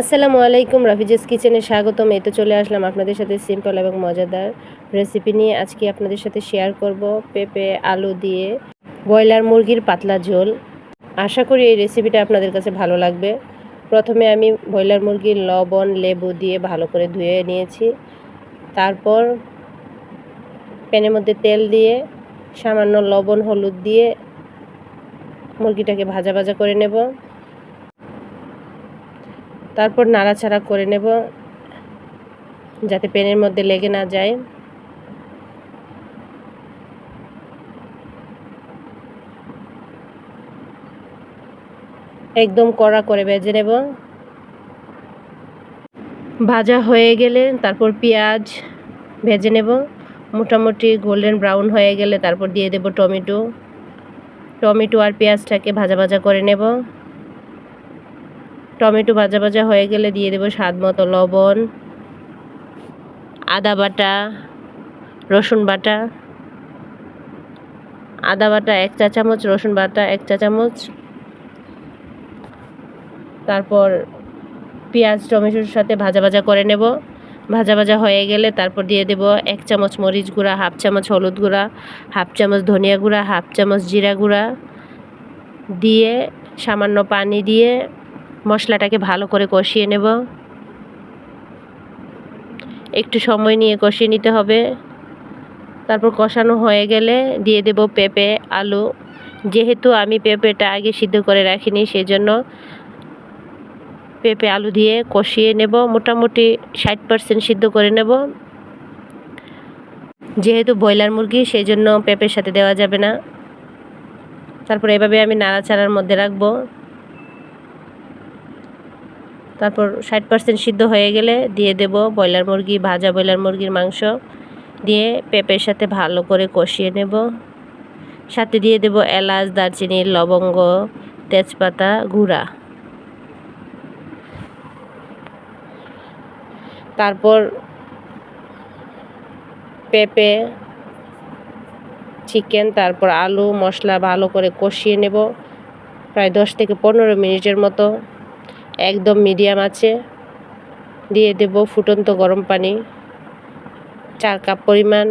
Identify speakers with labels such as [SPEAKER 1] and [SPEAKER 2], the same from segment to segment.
[SPEAKER 1] আসসালামু আলাইকুম, রাফিজেস কিচেনে স্বাগতম। এই তো চলে আসলাম আপনাদের সাথে সিম্পল এবং মজাদার রেসিপি নিয়ে। আজকে আপনাদের সাথে শেয়ার করব পেঁপে, আলু দিয়ে ব্রয়লার মুরগির পাতলা ঝোল। আশা করি এই রেসিপিটা আপনাদের কাছে ভালো লাগবে। প্রথমে আমি ব্রয়লার মুরগির লবণ, লেবু দিয়ে ভালো করে ধুয়ে নিয়েছি। তারপর প্যানের মধ্যে তেল দিয়ে সামান্য লবণ, হলুদ দিয়ে মুরগিটাকে ভাজা ভাজা করে নেব। তারপর নাড়াচাড়া করে নেব, যাতে পেনের মধ্যে লেগে না যায়। একদম কড়া করে ভেজে নেব। ভাজা হয়ে গেলে তারপর পেঁয়াজ ভেজে নেব। মোটামুটি গোল্ডেন ব্রাউন হয়ে গেলে তারপর দিয়ে দেব টমেটো। টমেটো আর পেঁয়াজটাকে ভাজা ভাজা করে নেব। টমেটো ভাজা ভাজা হয়ে গেলে দিয়ে দেবো স্বাদ মতো লবণ, আদা বাটা, রসুন বাটা, আদা বাটা এক চা চামচ, রসুন বাটা এক চা চামচ, তারপর পেঁয়াজ, টমেটোর সাথে ভাজা ভাজা করে নেব। ভাজা ভাজা হয়ে গেলে তারপর দিয়ে দেব এক চামচ মরিচ গুঁড়া, হাফ চামচ হলুদ গুঁড়া, হাফ চামচ ধনিয়া গুঁড়া, হাফ চামচ জিরা গুঁড়া। দিয়ে সামান্য পানি দিয়ে মশলাটাকে ভালো করে কষিয়ে নেব। একটু সময় নিয়ে কষিয়ে নিতে হবে। তারপর কষানো হয়ে গেলে দিয়ে দেব পেঁপে, আলু। যেহেতু আমি পেঁপেটা আগে সিদ্ধ করে রাখিনি, সেজন্য পেঁপে, আলু দিয়ে কষিয়ে নেব। মোটামুটি ষাট পার্সেন্ট সিদ্ধ করে নেব। যেহেতু ব্রয়লার মুরগি সেই জন্য পেঁপের সাথে দেওয়া যাবে না। তারপর এভাবে আমি নাড়াচাড়ার মধ্যে রাখব। তারপর ষাট পার্সেন্ট সিদ্ধ হয়ে গেলে দিয়ে দেব ব্রয়লার মুরগি, ভাজা ব্রয়লার মুরগির মাংস। দিয়ে পেঁপের সাথে ভালো করে কষিয়ে নেব। সাথে দিয়ে দেব এলাচ, দারচিনি, লবঙ্গ, তেজপাতা গুঁড়া। তারপর পেঁপে, চিকেন, তারপর আলু, মশলা ভালো করে কষিয়ে নেব। প্রায় দশ থেকে পনেরো মিনিটের মতো। একদম মিডিয়াম আছে। দিয়ে দেব ফুটন্ত গরম পানি, চার কাপ পরিমাণ।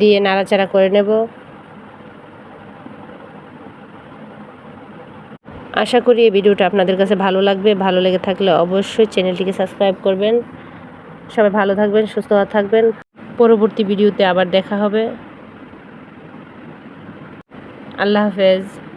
[SPEAKER 1] দিয়ে নাড়াচাড়া করে নেব। আশা করি এই ভিডিওটা আপনাদের কাছে ভালো লাগবে। ভালো লেগে থাকলে অবশ্যই চ্যানেলটিকে সাবস্ক্রাইব করবেন। সবাই ভালো থাকবেন, সুস্থ থাকবেন। পরবর্তী ভিডিওতে আবার দেখা হবে। আল্লাহ হাফেজ।